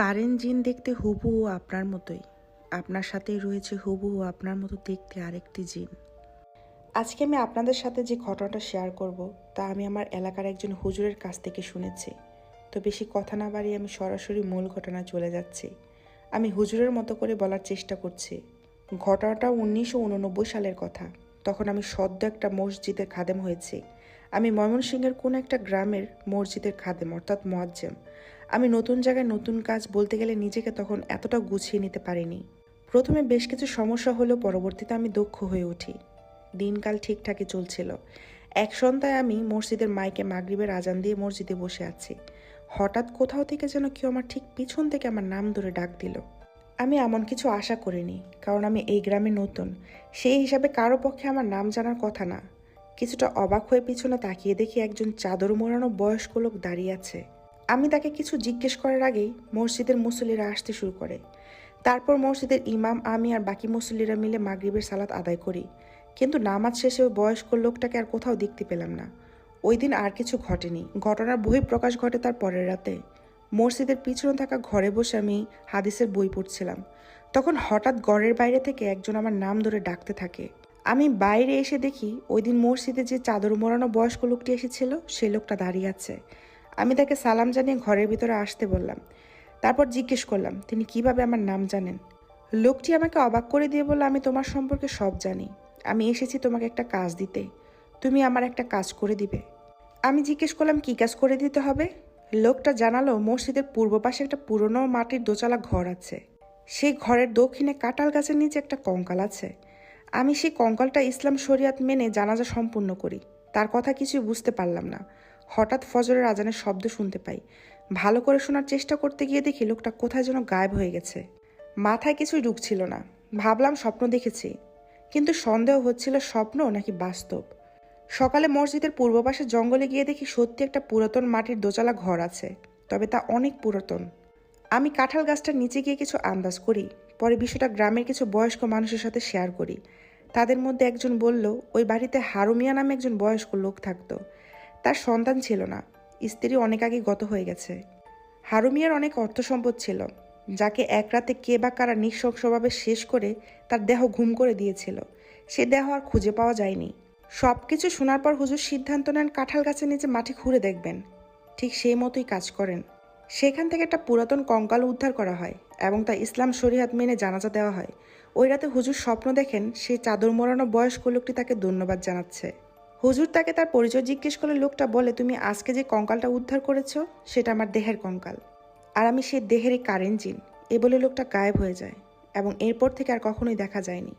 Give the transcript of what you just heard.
Current জিন দেখতে হুবহু আপনার মতোই। আপনার সাথেই রয়েছে হুবহু আপনার মতো দেখতে আরেকটি জিন। আজকে আমি আপনাদের সাথে যে ঘটনাটা শেয়ার করব, তা আমি আমার এলাকার একজন হুজুরের কাছ থেকে শুনেছি। তো বেশি কথা না বাড়িয়ে আমি সরাসরি মূল ঘটনা চলে যাচ্ছি। আমি হুজুরের মতো করে বলার চেষ্টা করছি। ঘটনাটা উনিশশো উননব্বই সালের কথা। তখন আমি সদ্য একটা মসজিদের খাদেম হয়েছি। আমি ময়মনসিংহের কোন একটা গ্রামের মসজিদের খাদেম, অর্থাৎ মোয়াজ্জেম। আমি নতুন জায়গায় নতুন কাজ বলতে গেলে নিজেকে তখন এতটা গুছিয়ে নিতে পারিনি। প্রথমে বেশ কিছু সমস্যা হলেও পরবর্তীতে আমি দক্ষ হয়ে উঠি। দিনকাল ঠিকঠাকই চলছিল। এক সন্ধ্যায় আমি মসজিদের মাইকে মাগরিবের আজান দিয়ে মসজিদে বসে আছি। হঠাৎ কোথাও থেকে যেন কেউ আমার ঠিক পিছন থেকে আমার নাম ধরে ডাক দিল। আমি এমন কিছু আশা করিনি, কারণ আমি এই গ্রামে নতুন। সেই হিসাবে কারও পক্ষে আমার নাম জানার কথা না। কিছুটা অবাক হয়ে পিছনে তাকিয়ে দেখি একজন চাদর মোড়ানো বয়স্ক লোক দাঁড়িয়ে আছে। আমি তাকে কিছু জিজ্ঞেস করার আগেই মসজিদের মুসল্লিরা আসতে শুরু করে। তারপর মসজিদের ইমাম, আমি আর বাকি মুসল্লিরা মিলে মাগরিবের সালাত আদায় করি। কিন্তু নামাজ শেষে ওই বয়স্ক লোকটাকে আর কোথাও দেখতে পেলাম না। ওই দিন আর কিছু ঘটেনি। ঘটনার বই প্রকাশ ঘটে তার পরের রাতে। মসজিদের পিছনে থাকা ঘরে বসে আমি হাদিসের বই পড়ছিলাম। তখন হঠাৎ ঘরের বাইরে থেকে একজন আমার নাম ধরে ডাকতে থাকে। আমি বাইরে এসে দেখি ওই দিন মসজিদে যে চাদর মোড়ানো বয়স্ক লোকটি এসেছিল, সে লোকটা দাঁড়িয়ে আছে। আমি তাকে সালাম জানিয়ে ঘরের ভিতরে আসতে বললাম। তারপর জিজ্ঞেস করলাম, তিনি কীভাবে আমার নাম জানেন? লোকটি আমাকে অবাক করে দিয়ে বলল, আমি তোমার সম্পর্কে সব জানি। আমি এসেছি তোমাকে একটা কাজ দিতে। তুমি আমার একটা কাজ করে দিবে। আমি জিজ্ঞেস করলাম, কী কাজ করে দিতে হবে? লোকটা জানালো, মসজিদের পূর্ব পাশে একটা পুরনো মাটির দোচালা ঘর আছে। সেই ঘরের দক্ষিণে কাঁঠাল গাছের নিচে একটা কঙ্কাল আছে। আমি সেই কঙ্কালটা ইসলাম শরিয়াত মেনে জানাজা সম্পূর্ণ করি। তার কথা কিছুই বুঝতে পারলাম না। হঠাৎ ফজরের আজানের শব্দ শুনতে পাই। ভালো করে শোনার চেষ্টা করতে গিয়ে দেখি লোকটা কোথায় যেন গায়েব হয়ে গেছে। মাথায় কিছুই ঢুকছিল না। ভাবলাম স্বপ্ন দেখেছি। কিন্তু সন্দেহ হচ্ছিল স্বপ্ন নাকি বাস্তব। সকালে মসজিদের পূর্ব পাশে জঙ্গলে গিয়ে দেখি সত্যি একটা পুরাতন মাটির দোচালা ঘর আছে, তবে তা অনেক পুরাতন। আমি কাঁঠাল গাছটার নিচে গিয়ে কিছু আন্দাজ করি, পরে বিষয়টা গ্রামের কিছু বয়স্ক মানুষের সাথে শেয়ার করি। তাদের মধ্যে একজন বলল, ওই বাড়িতে হারুমিয়া নামে একজন বয়স্ক লোক থাকতো। তার সন্তান ছিল না। স্ত্রী অনেক আগে গত হয়ে গেছে। হারুমিয়ার অনেক অর্থ সম্পদ ছিল, যাকে এক রাতে কে বা কারা নিঃশংসভাবে শেষ করে তার দেহ ঘুম করে দিয়েছিল। সে দেহ আর খুঁজে পাওয়া যায়নি। সব কিছু শোনার পর হুজুর সিদ্ধান্ত নেন কাঁঠাল গাছের নিচে মাটি খুঁড়ে দেখবেন। ঠিক সেই মতোই কাজ করেন। সেখান থেকে একটা পুরাতন কঙ্কাল উদ্ধার করা হয় এবং তা ইসলাম শরিয়াত মেনে জানাজা দেওয়া হয়। ওই রাতে হুজুর স্বপ্ন দেখেন সেই চাদর মোড়ানো বয়স্ক লোকটি তাকে ধন্যবাদ জানাচ্ছে। হুজুর তাকে তার পরিচয় জিজ্ঞেস করলে লোকটা বলে, তুমি আজকে যে কঙ্কালটা উদ্ধার করেছ, সেটা আমার দেহের কঙ্কাল। আর আমি সেই দেহেরই কারেন্ট জিন। এ বলে লোকটা গায়েব হয়ে যায় এবং এরপর থেকে আর কখনোই দেখা যায়নি।